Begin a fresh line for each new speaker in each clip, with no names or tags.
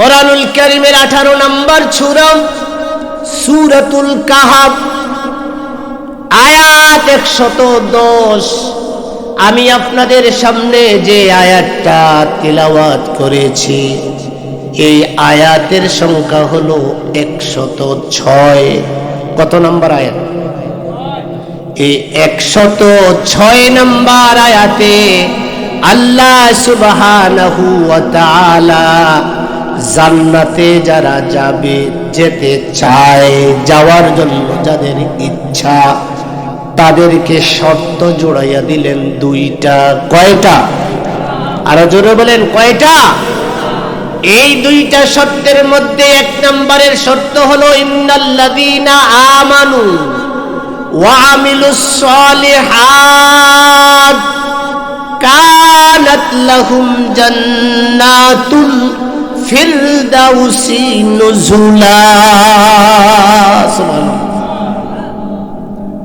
কোরআনুল করিমের আঠারো নম্বর ছুরম সুরতুল কাহাব আয়াত একশত দশ। আমি আপনাদের সামনে যে আয়াতটা তিলাওয়াত করেছি, এই আয়াতের সংখ্যা হলো একশত ছয়। কত নম্বর আয়াত? এই একশত ছয় নম্বর আয়াতে আল্লাহ তাআলা জান্নাতে যারা যাবে, যেতে চায়, যাওয়ার জন্য যাদের ইচ্ছা, তাদেরকে শর্ত জোড়াইয়া দিলেন দুইটা। কয়টা? আরও জোরে বলেন, কয়টা? এই দুইটা শর্তের মধ্যে এক নম্বরের শর্ত হলো ইন্নাল্লাদিনা আমানু ওয়ামিলুস সলিহাত কানাত লাহুম জান্নাতুল ফিরদাউসি নুজুলা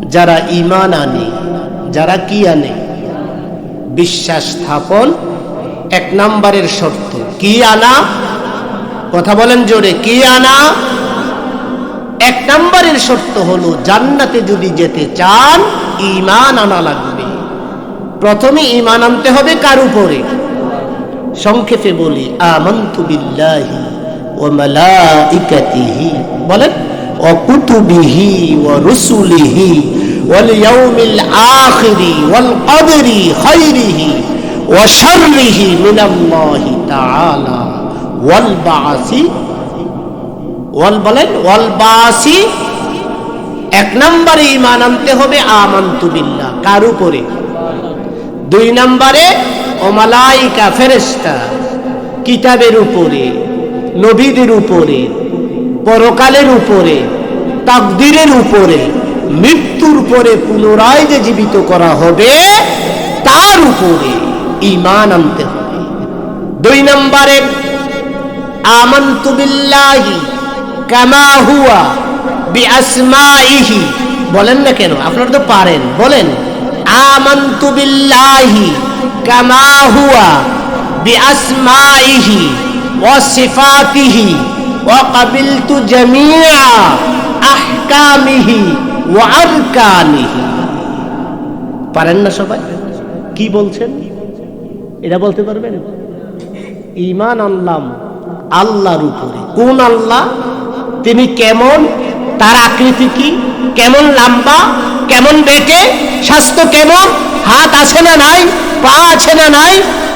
যারা ইমান আনে, যারা কি আনে? বিশ্বাস স্থাপন এক নাম্বারের শর্ত। কি আনা? কথা বলেন জোরে, কি আনা? এক নাম্বারের শর্ত হলো, জান্নাতে যদি যেতে চান ইমান আনা লাগবে। প্রথমে ইমান আনতে হবে কার উপরে? সংক্ষেপে বলি, আমন্তু ওয়া মালাইকাতিহি। বলেন ও কুতুবিহি ওয়া রুসুলিহি ওয়াল ইয়াউমিল আখিরি ওয়াল কদরি খাইরিহি ওয়া শাররিহি মিনাল্লাহি বলেন এক নম্বরে ইমান আনতে হবে আমান্তু বিল্লাহ। কার উপরে? দুই নম্বরে ওমালাইকা ফেরেস্তা কিতাবের উপরে, নবীদের উপরে, পরকালের উপরে, তাকদিরের উপরে, মৃত্যুর পরে পুনরায় যে জীবিত করা হবে, তার উপরে ইমান আনতে হবে। দুই নম্বরে, আমন্তু বিল্লাহি কামা হুয়া বিআসমাইহি বলেন না কেন? আপনারা তো পারেন। বলেন, আমান্তু বিল্লাহি কামা হুয়া বিআসমাইহি ওয়া সিফাতিহি ওয়া জামিআ আহকামিহি ওয়া আরকানিহি। পারেন না সবাই? কি বলছেন? এটা বলতে পারবেন? ইমান আনলাম আল্লাহর উপরে। কোন আল্লাহ? তিনি কেমন? তার আকৃতি কি? কেমন লম্বা? কেমন বেটে স্বাস্থ্য কেমন? হাত আছে না নাই, পা আছে না নাই?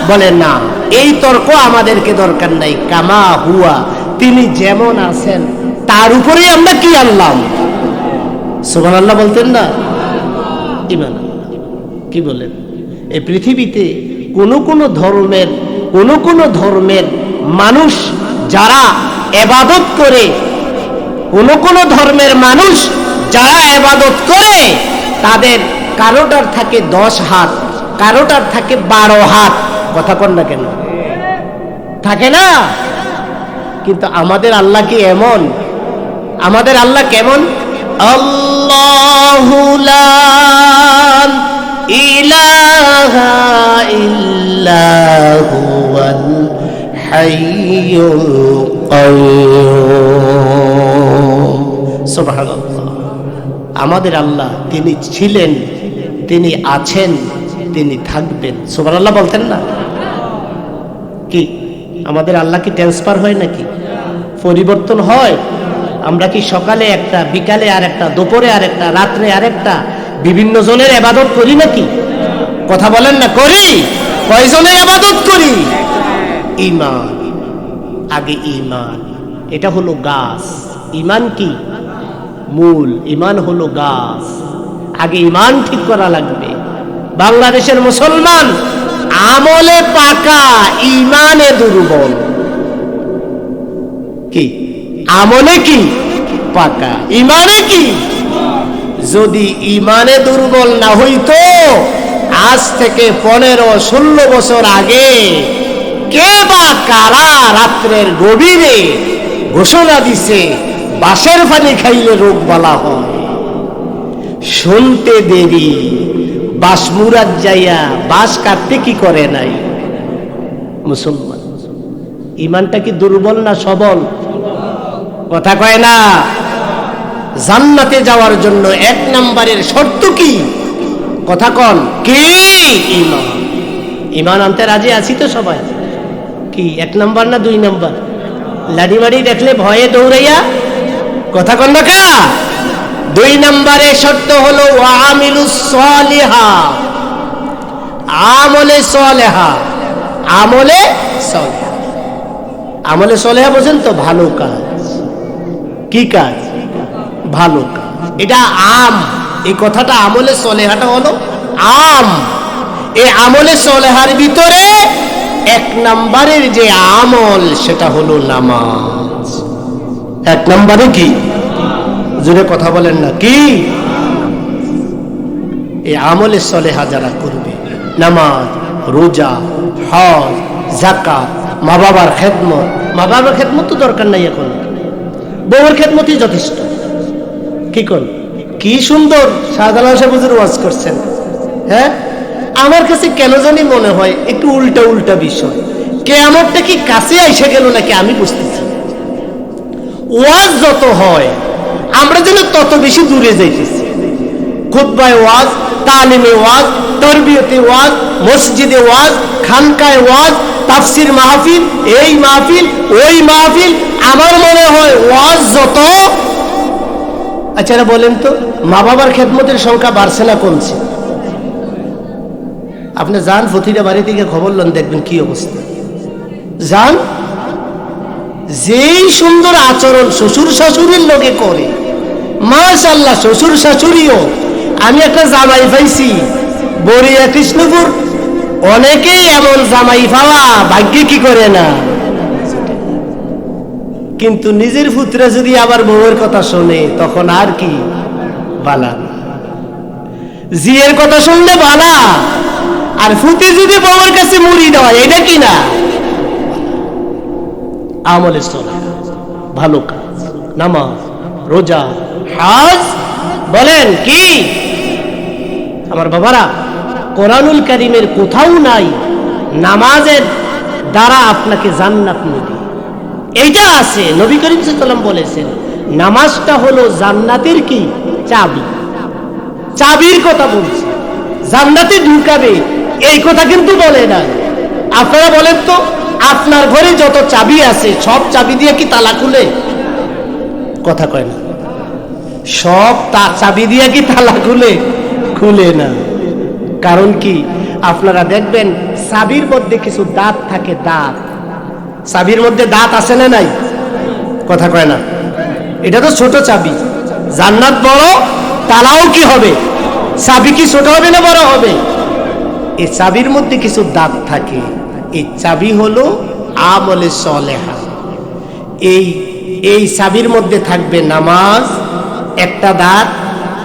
বলে, না, এই তর্ক আমাদেরকে দরকার নাই। কামা হুয়া, তিনি যেমন আছেন, তার উপরেই আমরা কি আনলাম? সুবান আল্লাহ বলতেন না? ইমান কি বলেন? এই পৃথিবীতে কোন কোন ধর্মের, কোন কোন ধর্মের মানুষ যারা এবাদত করে, কোন কোন ধর্মের মানুষ যারা এবাদত করে, তাদের কারোটার থাকে দশ হাত কারোটার থাকে বারো হাত। কথা কন না কেন? থাকে না? কিন্তু আমাদের আল্লাহ কি এমন? আমাদের আল্লাহ কেমন? ইলাহা হাইয়ুল সুবহানাল্লাহ। আমাদের আল্লাহ তিনি ছিলেন তিনি আছেন, তিনি থাকবেন। সুবহানাল্লাহ বলতেন না? কি? আমাদের আল্লাহ কি ট্রান্সফার হয় নাকি? পরিবর্তন হয়? আমরা কি সকালে একটা, বিকালে আর একটা দুপুরে আর একটা রাত্রে আর একটা বিভিন্ন জনের আবাদত করি নাকি? কথা বলেন না, করি। কয়জনের আবাদত করি? ইমান। আগে ইমান। এটা হলো গাছ। ইমান কি? মূল। ইমান হলো গাছ। আগে ইমান ঠিক করা লাগবে। বাংলাদেশের মুসলমান আমলে পাকা ইমানে দুর্বল। কি? আমলে কি? পাকা। ইমানে কি? যদি ইমানে দুর্বল না হইতো, আজ থেকে পনেরো, ষোলো বছর আগে কে বা কারা রাত্রের গভীরে ঘোষণা দিছে, বাঁশের পানি খাইলে রোগ বলা হয়। শুনতে দেরি। বাস মুরাদ যাইয়া বাস কাটতে কি করে নাই? মুসলমান, ইমানটা কি দুর্বল না সবল? কথা কয় না। জান্নাতে যাওয়ার জন্য এক নাম্বারের শর্ত কি? কথা কন, কি ইমান ইমান আনতে রাজি আছি তো সবাই? কি, এক নাম্বার না দুই নাম্বার? লাডি বাড়ি দেখলে ভয়ে দৌড়াইয়া? কথা কন না কা? দুই নাম্বারে শর্ত হলো আমিলু সলিহা। আমলে সলেহা। আমলে সলেহা। বোঝেন তো, ভালো কাজ। কি কাজ? ভালো কাজ। এটা আম। এই কথাটা আমলে সলেহাটা হলো আম। এই আমলে সলেহার ভিতরে এক নম্বরের যে আমল, সেটা হলো নামাজ। এক নম্বরে কি? জুড়ে কথা বলেন না। কি? এই আমলে সলেহা যারা করবে, নামাজ, রোজা, হজ জাকাত মা বাবার খেদমত, মা বাবার খেদমত তো দরকার নাই এখন। বউয়ের খেদমতই যথেষ্ট। কি কর কি সুন্দর শাহজালাল হুজুর ওয়াজ করছেন। হ্যাঁ? আমার কাছে কেন জানি মনে হয় একটু উল্টা উল্টা বিষয়। কেয়ামতটা কি কাছে এসে গেল নাকি আমি বুঝতেছি। ওয়াজ যত হয় আমরা যেন তত বেশি দূরে যাইতেছি। খুদ্বায় ওয়াজ, তালিমে ওয়াজ, তরবিয়তে ওয়াজ, মসজিদে ওয়াজ, খানকায় ওয়াজ, তাফসির মাহফিল, এই মাহফিল, ওই মাহফিল, আমার মনে হয় ওয়াজ যত। আচ্ছা বলেন তো মা বাবার খেদমতের সংখ্যা বাড়ছে না কমছে? আপনি যান ফতিরা বাড়ি থেকে খবর লন, দেখবেন কি অবস্থা। যান যেই সুন্দর আচরণ শ্বশুর শাশুড়ির লোকে করে মাশাল্লাহ শ্বশুর শাশুড়িও, আমি একটা জামাই পাইছি বরিয়া কৃষ্ণপুর, অনেকেই এমন জামাই পাওয়া ভাগ্যে কি করে না কিন্তু নিজের পুত্রে যদি আবার বউয়ের কথা শোনে, তখন আর কি বালা। জিয়ের কথা শুনলে বালা, আর ফুতে যদি বউয়ের কাছে মুড়ি দেওয়া, এটা কি না আমলে চলে ভালো কাজ, নামাজ, রোজা, হাজ, বলেন কি? আমার বাবারা, কোরআনুল কারিমের কোথাও নাই, নামাজের দ্বারা আপনাকে জান্নাত নেবে এইটা আছে, নবী করিম সাল্লাম বলেছেন, নামাজটা হলো জান্নাতের কি? চাবি। চাবির কথা বলছে, জান্নাতে ঢুকাবে, এই কথা কিন্তু বলে না আপনারা বলেন তো আপনার ঘরে যত চাবি আছে, সব চাবি দিয়ে কি তালা খুলে? কথা কয় না। সব তা চাবি দিয়ে কি তালা খুলে? খুলে না। কারণ কি? আপনারা দেখবেন চাবির মধ্যে কিছু দাঁত থাকে, দাঁত। চাবির মধ্যে দাঁত আছে না নাই? কথা কয় না। এটা তো ছোট চাবি। জান্নাত বড়, তালাও কি হবে? চাবি কি ছোট হবে না বড় হবে? এই চাবির মধ্যে কিছু দাঁত থাকে। এই চাবি হলো আমলে সলেহা। এই এই চাবির মধ্যে থাকবে নামাজ, একটা দাঁত,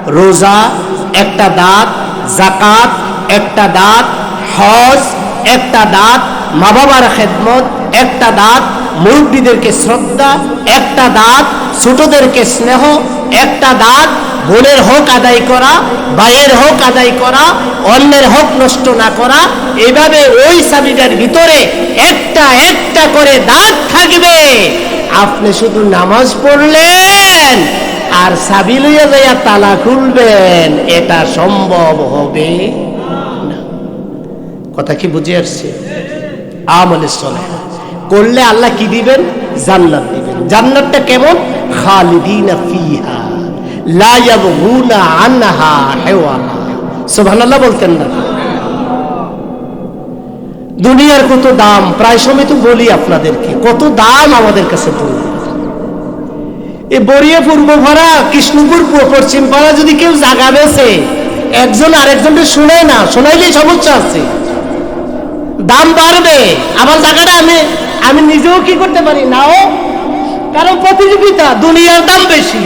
রোজা, একটা দাঁত জাকাত একটা দাঁত, হজ, একটা দাঁত, মা বাবার খেদমত, একটা দাঁত, মুরব্বীদেরকে শ্রদ্ধা, একটা দাঁত, ছোটদেরকে স্নেহ, একটা দাঁত বোনের হক আদায় করা, ভাইয়ের হক আদায় করা, অন্যের হক নষ্ট না করা, এভাবে ওই চাবিটার ভিতরে একটা একটা করে দাঁত থাকবে। আপনি শুধু নামাজ পড়লেন আর চাবি লইয়া যাইয়া তালা খুলবেন, এটা সম্ভব হবে না। কথা কি বুঝে আসছে? আমলে চলে করলে আল্লাহ কি দিবেন? জান্নাত দিবেন। জান্নাতটা কেমন? খালিদিনা ফিহা। দুনিয়ার কত দাম, প্রায় সময় তো বলি আপনাদেরকে, কত দাম আমাদের কাছে দুনিয়া পূর্ব ভাড়া, কৃষ্ণপুর পশ্চিম পাড়া যদি কেউ জাগা বেছে, একজন আরেকজনকে শোনায় না, শোনাইলেই সমস্যা আছে। দাম বাড়বে, আমার জায়গাটা আমি আমি নিজেও কি করতে পারি? নাও, কারণ প্রতিযোগিতা, দুনিয়ার দাম বেশি।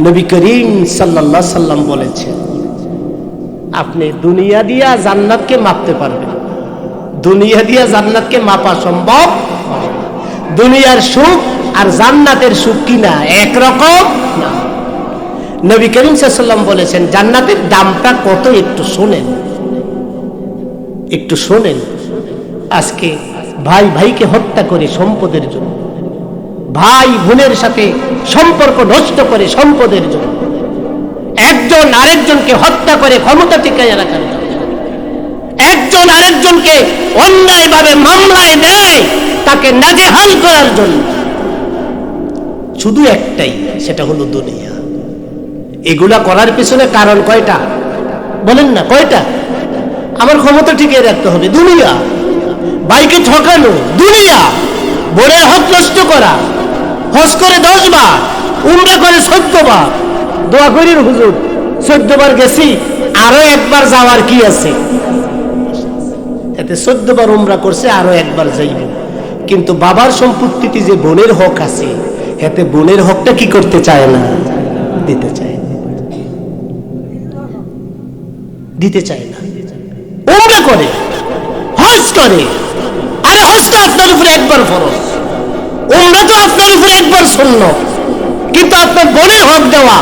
নবী করিম সাল্লাল্লাহ সাল্লাম বলেছেন, আপনি দুনিয়া দিয়া জান্নাতকে মাপতে পারবেন। দুনিয়া দিয়া জান্নাতকে মাপা সম্ভব দুনিয়ার সুখ আর জান্নাতের সুখ কিনা একরকম না। নবী করিম সাল্লাম বলেছেন, জান্নাতের দামটা কত একটু শোনেন। একটু শোনেন। আজকে ভাই ভাইকে হত্যা করে সম্পদের জন্য। ভাই বোনের সাথে সম্পর্ক নষ্ট করে সম্পদের জন্য। একজন আরেকজনকে হত্যা করে ক্ষমতা টিকাইয়া রাখার জন্য। একজন আরেকজনকে অন্যায়ভাবে মামলায় দেয় তাকে নাজেহাল করার জন্য। শুধু একটাই, সেটা হলো দুনিয়া। এগুলা করার পিছনে কারণ কয়টা? বলেন না, কয়টা? আমার ক্ষমতা টিকিয়ে রাখতে হবে, দুনিয়া। বাইকে ঠকানো, দুনিয়া। বোনের হক নষ্ট করা, হজ করে দশ বার, উমরা করে চোদ্দ বার। দোয়া করি হুজুর, চোদ্দ বার গেছি, আরও একবার যাওয়ার কি আছে? এতে চোদ্দ বার উমরা করছে, আরও একবার যাইব। কিন্তু বাবার সম্পত্তিতে যে বোনের হক আছে, এতে বোনের হকটা কি করতে চায় না? দিতে চায় দিতে চায় না। উমরা করে, হজ করে। হজ আপনার উপরে একবার ফরজ। উমরা তো আপনার উপরে একবার শূন্য কিন্তু আপনার বোনের হক দেওয়া,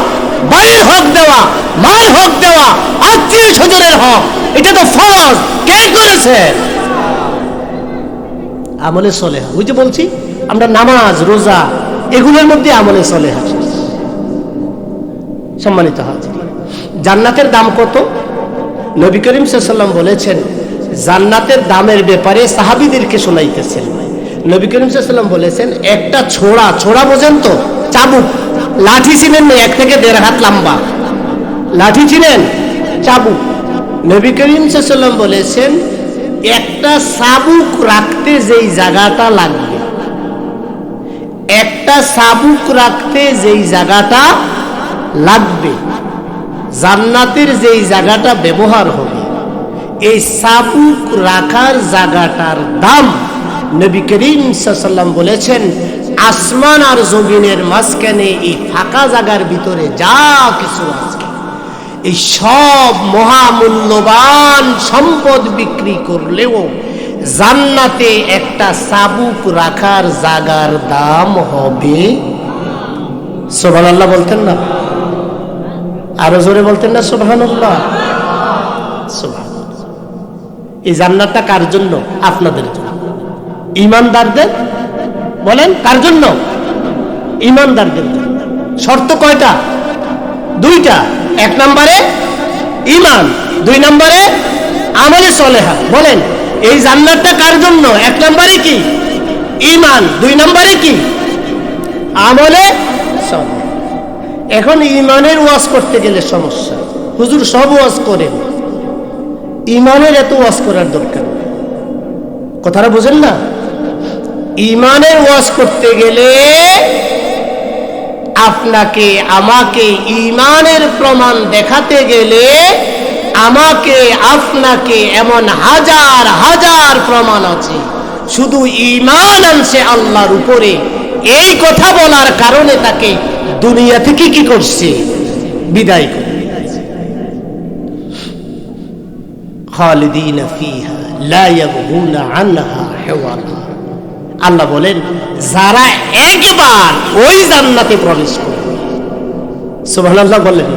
বাড়ির হক দেওয়া মার হক দেওয়া, আত্মীয় স্বজনের হক, এটা তো ফরজ। কে করেছে? আমলে চলে ওই বলছি, আমরা নামাজ, রোজা, এগুলোর মধ্যে আমলে চলে হাসি সম্মানিত হাজির। জান্নাতের দাম কত? নবী করিম সাল্লাম বলেছেন জান্নাতের দামের ব্যাপারে সাহাবিদেরকে শোনাইতেছেন। নবী করিম সাল্লাম বলেছেন, একটা ছোড়া ছোড়া বোঝেন তো? চাবুক, লাঠি ছিলেন না, এক থেকে দেড় হাত লম্বা। লাঠি ছিলেন চাবুক। নবী করিম সাল্লাম বলেছেন, একটা চাবুক রাখতে যেই জায়গাটা লাগবে, একটা চাবুক রাখতে যেই জায়গাটা লাগবে, জান্নাতের যেই জায়গাটা ব্যবহার হবে এই সাবুক রাখার জায়গাটার দাম নবী করিম সাল্লাম বলেছেন, আসমান আর জমিনের মাঝখানে এই ফাঁকা জায়গার ভিতরে যা কিছু আছে, এই সব মহামূল্যবান সম্পদ বিক্রি করলেও জান্নাতে একটা সাবুক রাখার জাগার দাম হবে। সোভান আল্লাহ বলতেন না? আরও জোরে বলতেন না সোভানুল্লাহ এই জান্নাতটা কার জন্য? আপনাদের জন্য। ইমানদারদের, বলেন, কার জন্য? ইমানদারদের জন্য। শর্ত কয়টা? দুইটা। এক নম্বরে ইমান দুই নম্বরে আমলে সলেহা। বলেন, এই জান্নাতটা কার জন্য? এক নম্বরে কি? ইমান দুই নম্বরে কি? আমলে এখন ইমানের ওয়াজ করতে গেলে সমস্যা। হুজুর সব ওয়াজ করেন। ইমানের এত ওয়াজ করার দরকার। কথাটা বুঝেন না? ইমানের ওয়াজ করতে গেলে আপনাকে, আমাকে ইমানের প্রমাণ দেখাতে গেলে আমাকে, আপনাকে এমন হাজার হাজার প্রমাণ আছে। শুধু ইমান আনছে আল্লাহর উপরে। এই কথা বলার কারণে তাকে দুনিয়া থেকে কি করছে? বিদায় করে খালিদিন ফিহা, লা ইয়াবগুনা আনহা হিওয়ালা আল্লাহ বলেন, যারা একবার ওই জান্নাতে প্রবেশ করবে, সুবহানাল্লাহ বললেন,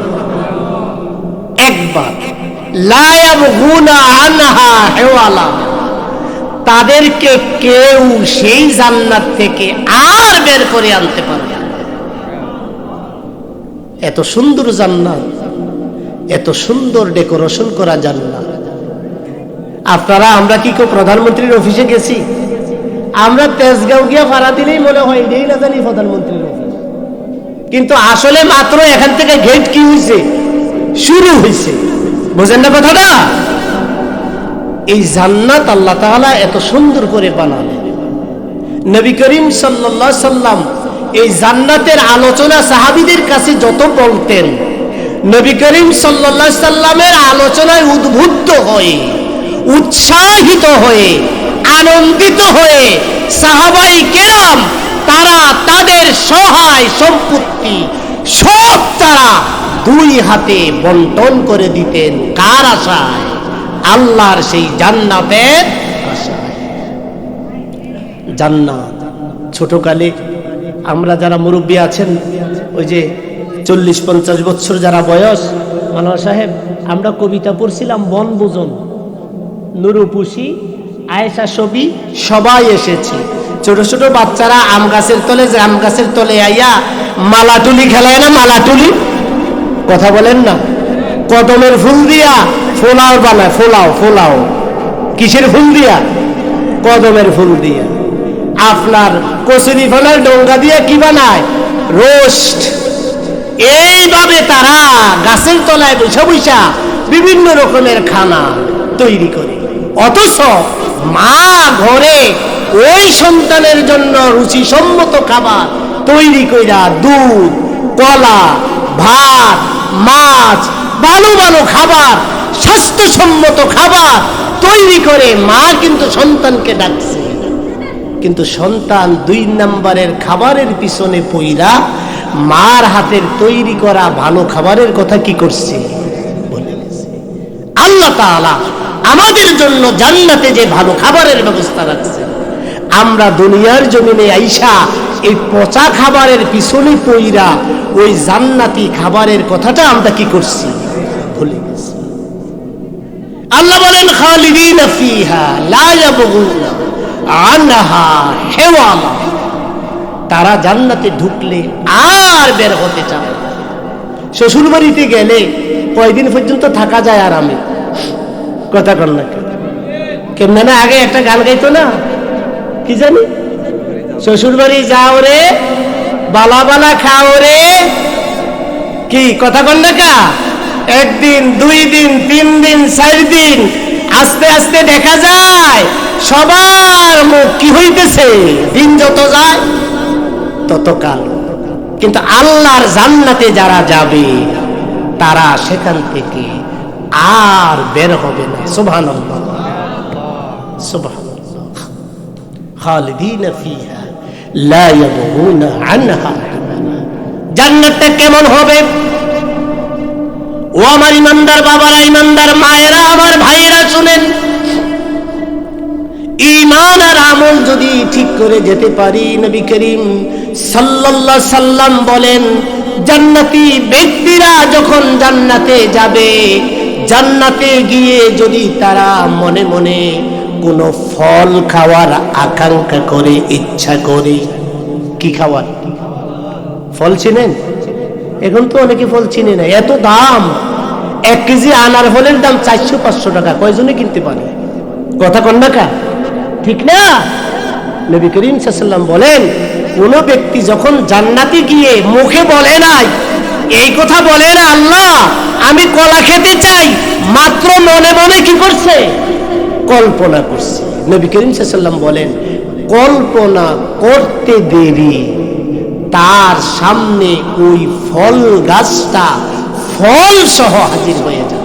একবার, লা ইয়াবগুনা আনহা হিওয়ালা তাদেরকে কেউ সেই জান্নাত থেকে আর বের করে আনতে পারবে। এত সুন্দর জান্নাত, এত সুন্দর ডেকোরেশন করা জান্নাত আপনারা, আমরা কি কেউ প্রধানমন্ত্রীর অফিসে গেছি? আমরা তেজগাঁও গিয়া ভাড়া দিলেই মনে হয় এটাই না জানি প্রধানমন্ত্রীর অফিস। কিন্তু আসলে মাত্র এখান থেকে গেট কি হয়েছে শুরু হয়েছে বোঝেন না কথাটা? এই জান্নাত আল্লাহ তাআলা এত সুন্দর করে বানালেন। নবী করিম সাল্লাল্লাহু সাল্লাম এই জান্নাতের আলোচনা সাহাবিদের কাছে যত বলতেন, নবী করিম সাল্লাল্লাহু সাল্লামের আলোচনায় উদ্বুদ্ধ হয়ে উৎসাহিত হয়ে, আনন্দিত হয়ে সাহাবাই কেরাম, তারা তাদের সহায় সম্পত্তি সব তারা দুই হাতে বন্টন করে দিতেন। কার আশায়? আল্লাহর সেই জান্নাতের জান্নাত। ছোটকালে আমরা যারা মুরব্বী আছেন, ওই যে চল্লিশ পঞ্চাশ বছর যারা বয়স মানব সাহেব, আমরা কবিতা পড়ছিলাম বনভোজন। নুরুপুষি, আয়েশা ছবি, সবাই এসেছে। ছোট ছোট বাচ্চারা আম গাছের তলে যে আম গাছের তলে আইয়া মালাটুলি খেলায় না মালাটুলি? কথা বলেন না। কদমের ফুল দিয়া ফোলাও বানায়, ফোলাও ফোলাও। কিসের ফুল দিয়া? কদমের ফুল দিয়া। আপনার কচুরি ফলের ডোঙ্গা দিয়ে কি বানায়? রোস্ট। এইভাবে তারা গাছের তলায় বৈশা বৈশা বিভিন্ন রকমের খানা তৈরি করে। অথচ মা ঘরে ওই সন্তানের জন্য রুচিসম্মত খাবার তৈরি কইরা দুধ, কলা, ভাত, মাছ, ভালো ভালো খাবার, স্বাস্থ্যসম্মত খাবার তৈরি করে মা কিন্তু সন্তানকে ডাকছে কিন্তু সন্তান দুই নম্বরের খাবারের পিছনে পইরা মার হাতের তৈরি করা ভালো খাবারের কথা কি করছে। আল্লাহ আমাদের জন্য জান্নাতে যে ভালো খাবারের ব্যবস্থা রাখছে। আমরা দুনিয়ার জমিনে আইসা এই পচা খাবারের পিছনে পইরা ওই জান্নাতি খাবারের কথাটা আমরা কি করছি? ভুলে গেছি। আল্লাহ বলেন, খালিদিন তারা জান্নাতে ঢুকলে আর বের হতে চায়। শ্বশুর বাড়িতে গেলে কয়দিন পর্যন্ত থাকা যায় আরামে? কথা কর না কেমনে না আগে একটা গান গাইতো না? কি জানি? শ্বশুর বাড়ি যাও রে বালা বালা খাও রে। কি, কথা কন না কা? একদিন, দুই দিন, তিন দিন, চার দিন, আস্তে আস্তে দেখা যায়, সবার মুখ কি হইতেছে? দিন যত যায়, তত কাল। কিন্তু আল্লাহর জান্নাতে যারা যাবে, তারা সেখান থেকে আর বের হবে না। সুবহান জান্নাতটা কেমন হবে? ও আমার মায়েরা, আমার ভাইয়েরা শুনেন। ইমান আর আমল যদি ঠিক করে যেতে পারি, নবী করিম সাল্লাল্লাহ সাল্লাম বলেন, জান্নাতি ব্যক্তিরা যখন জান্নাতে যাবে জান্নাতে গিয়ে যদি তারা মনে মনে কোনো ফল খাওয়ার আকাঙ্ক্ষা করে, ইচ্ছা করে, কি খাওয়ার? ফল চিনেন? এখন তো অনেকে ফল চিনে না। এত দাম, এক কেজি আনার ফলের দাম চারশো, পাঁচশো টাকা। কয়জনে কিনতে পারে? কথা কন না কা? ঠিক না? নবী করিম সাল্লাম বলেন, কোন ব্যক্তি যখন জান্নাতে গিয়ে মুখে বলে নাই এই কথা বলে না আল্লাহ। আমি কলা খেতে চাই, মাত্র মনে মনে কি করছে? কল্পনা করছে। নবী করিম সাল্লাম বলেন, কল্পনা করতে দেরি। তার সামনে ওই ফল গাছটা ফল সহ হাজির হয়ে যায়